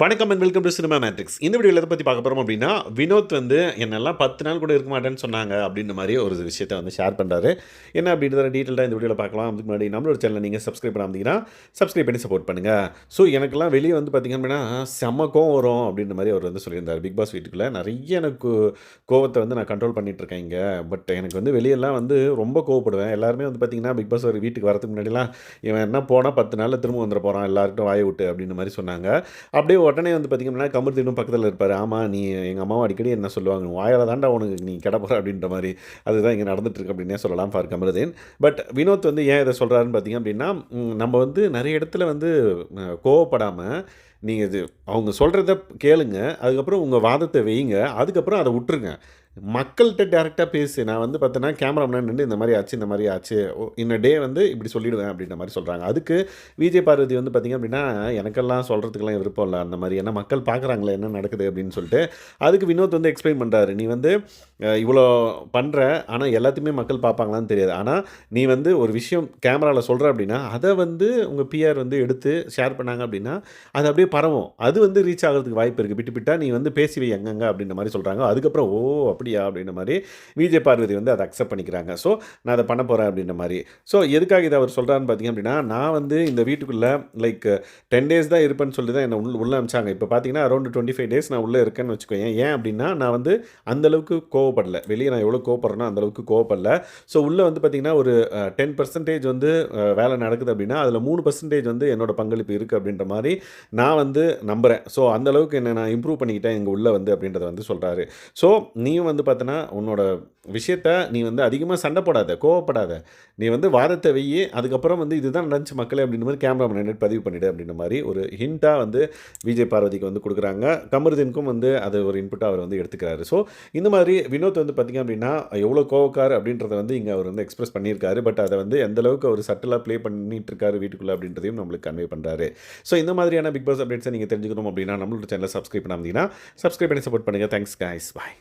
வணக்கம் and welcome to Cinema Matrix இந்த வீடியோவில் எதை பற்றி பார்க்க போகிறோம் அப்படின்னா வினோத் வந்து என்னெல்லாம் பத்து நாள் கூட இருக்க மாட்டேன்னு சொன்னாங்க அப்படின்ற மாதிரி ஒரு விஷயத்தை வந்து ஷேர் பண்ணுறாரு என்ன அப்படின்றத டீட்டெயிலாக இந்த வீடியோவில் பார்க்கலாம். அதுக்கு முன்னாடி நம்மளோட சேனலை நீங்கள் சப்ஸ்கிரைப் பண்ணாமதிங்கன்னா சப்ஸ்கிரைப் பண்ணி சப்போர்ட் பண்ணுங்கள் ஸோ எனக்கெல்லாம் வெளியே வந்து பார்த்திங்க அப்படின்னா செம்ம கோவம் வரும் அப்படின்ற மாதிரி அவர் வந்து சொல்லியிருந்தார். பிக் பாஸ் வீட்டுக்குள்ளே நிறைய எனக்கு கோவத்தை வந்து நான் கண்ட்ரோல் பண்ணிகிட்ருக்கேன் இங்கே. பட் எனக்கு வந்து வெளியெல்லாம் வந்து ரொம்ப கோவப்படுவேன். எல்லாருமே வந்து பார்த்திங்கன்னா பிக் பாஸ் ஒரு வீட்டுக்கு வரதுக்கு முன்னாடிலாம் இவன் என்ன போனால் பத்து நாளில் திரும்ப வந்துட போகிறான் எல்லாருக்கிட்டும் வாயை விட்டு அப்படின்ற மாதிரி சொன்னாங்க. அப்படியே உடனே வந்து பார்த்திங்கன்னா கமர்தீனும் பக்கத்தில் இருப்பார். ஆமாம் நீ எங்கள் அம்மாவும் அடிக்கடி என்ன சொல்லுவாங்க வாயால் தாண்டா உனக்கு நீ கிடப்புற அப்படின்ற மாதிரி. அதுதான் இங்கே நடந்துட்டுருக்கு அப்படின்னே சொல்லலாம் ஃபார் கமருதீன் பட் வினோத் வந்து ஏன் இதை சொல்கிறாருன்னு பார்த்தீங்க அப்படின்னா நம்ம வந்து நிறைய இடத்துல வந்து கோவப்படாமல் நீங்கள் இது அவங்க சொல்கிறத கேளுங்க அதுக்கப்புறம் உங்கள் வாதத்தை வையுங்க அதுக்கப்புறம் அதை விட்டுருங்க மக்கள்கிட்ட டேரெக்டாக பேசி. நான் வந்து பார்த்தோன்னா கேமரா நின்று இந்த மாதிரி ஆச்சு இந்த மாதிரி ஆச்சு. இன்ன டே வந்து இப்படி சொல்லிடுவேன் அப்படின்ற மாதிரி சொல்கிறாங்க அதுக்கு விஜய் பார்வதி வந்து பார்த்திங்க அப்படின்னா எனக்கெல்லாம் சொல்கிறதுக்கெல்லாம் விருப்பம் இல்லை அந்த மாதிரி. ஏன்னா மக்கள் பார்க்குறாங்களே என்ன நடக்குது அப்படின்னு சொல்லிட்டு அதுக்கு வினோத் வந்து எக்ஸ்பிளைன் பண்ணுறாரு நீ வந்து இவ்வளோ பண்ணுற ஆனால் எல்லாத்தையுமே மக்கள் பார்ப்பாங்களான்னு தெரியாது. ஆனால் நீ வந்து ஒரு விஷயம் கேமராவில் சொல்கிற அப்படின்னா அதை வந்து உங்கள் பிஆர் வந்து எடுத்து ஷேர் பண்ணாங்க அப்படின்னா அது அப்படியே பரவும். அது வந்து ரீச் ஆகிறதுக்கு வாய்ப்பு இருக்குது பிட்டு பிட்டா நீ வந்து பேசி வை எங்கங்க அப்படின்ற மாதிரி சொல்கிறாங்க அதுக்கப்புறம் ஓ அப்படி அப்படியா? அப்படின்ற மாதிரி விஜய் பார்வதி வந்து அதை அக்செப்ட் பண்ணிக்கிறாங்க. ஸோ நான் அதை பண்ண போகிறேன் அப்படின்ற மாதிரி. ஸோ எதுக்காக இதை அவர் சொல்கிறான்னு பார்த்தீங்க அப்படின்னா நான் வந்து இந்த வீட்டுக்குள்ளே லைக் டென் டேஸ் தான் இருப்பேன்னு சொல்லி தான் என்னை உள்ள உள்ளே அமிச்சாங்க இப்போ பார்த்தீங்கன்னா அரௌண்ட் டுவெண்ட்டி ஃபைவ் டேஸ் நான் உள்ளே இருக்கேன்னு வச்சுக்கோங்க ஏன் அப்படின்னா நான் வந்து அந்தளவுக்கு கோவப்படல. வெளியே நான் எவ்வளோ கோவப்படுறேனோ அந்தளவுக்கு கோவப்படல. ஸோ உள்ளே வந்து பார்த்திங்கன்னா ஒரு டென் பர்சன்டேஜ் வந்து வேலை நடக்குது அப்படின்னா அதில் மூணு பர்சன்டேஜ் வந்து என்னோட பங்களிப்பு இருக்குது அப்படின்ற மாதிரி நான் வந்து நம்புகிறேன் ஸோ அந்தளவுக்கு என்ன நான் இம்ப்ரூவ் பண்ணிக்கிட்டேன் எங்கள் உள்ளே வந்து அப்படின்றத வந்து சொல்கிறாரு ஸோ நீயும் வந்து பார்த்தோன்னா உன்னோட விஷயத்த நீ வந்து அதிகமாக சண்டை போடாத கோவப்படாத. நீ வந்து வாதத்தை வெய்யி அதுக்கப்புறம் வந்து இதுதான் நடந்துச்சு மக்களே அப்படின்ற மாதிரி கேமரா முன்னாடி பதிவு பண்ணிவிடு அப்படின்ற மாதிரி ஒரு ஹிண்ட்டாக வந்து விஜய் பார்வதிக்கு வந்து கொடுக்குறாங்க. கமருதீனுக்கும் வந்து அது ஒரு இன்புட்டாக அவர் வந்து எடுத்துக்கிறாரு. ஸோ இந்த மாதிரி வினோத் வந்து பார்த்திங்க அப்படின்னா எவ்வளோ கோவக்கார் அப்படின்றத வந்து இங்கே அவர் வந்து எக்ஸ்பிரஸ் பண்ணியிருக்காரு. பட் அதை வந்து எந்த அளவுக்கு அவர் சட்டிலாக ப்ளே பண்ணிட்டு இருக்காரு வீட்டுக்குள்ளே அப்படின்றதையும் நம்மளுக்கு கன்வே பண்ணுறாரு ஸோ இந்த மாதிரியான பிக் பாஸ் அப்டேட்ஸை நீங்கள் தெரிஞ்சுக்கணும் அப்படின்னா நம்மளோட சேனலை சப்ஸ்கிரைப் பண்ணாமல் சப்ஸ்கிரைப் பண்ணி சப்போர்ட் பண்ணுங்கள் தேங்க்ஸ் காய்ஸ் பாய்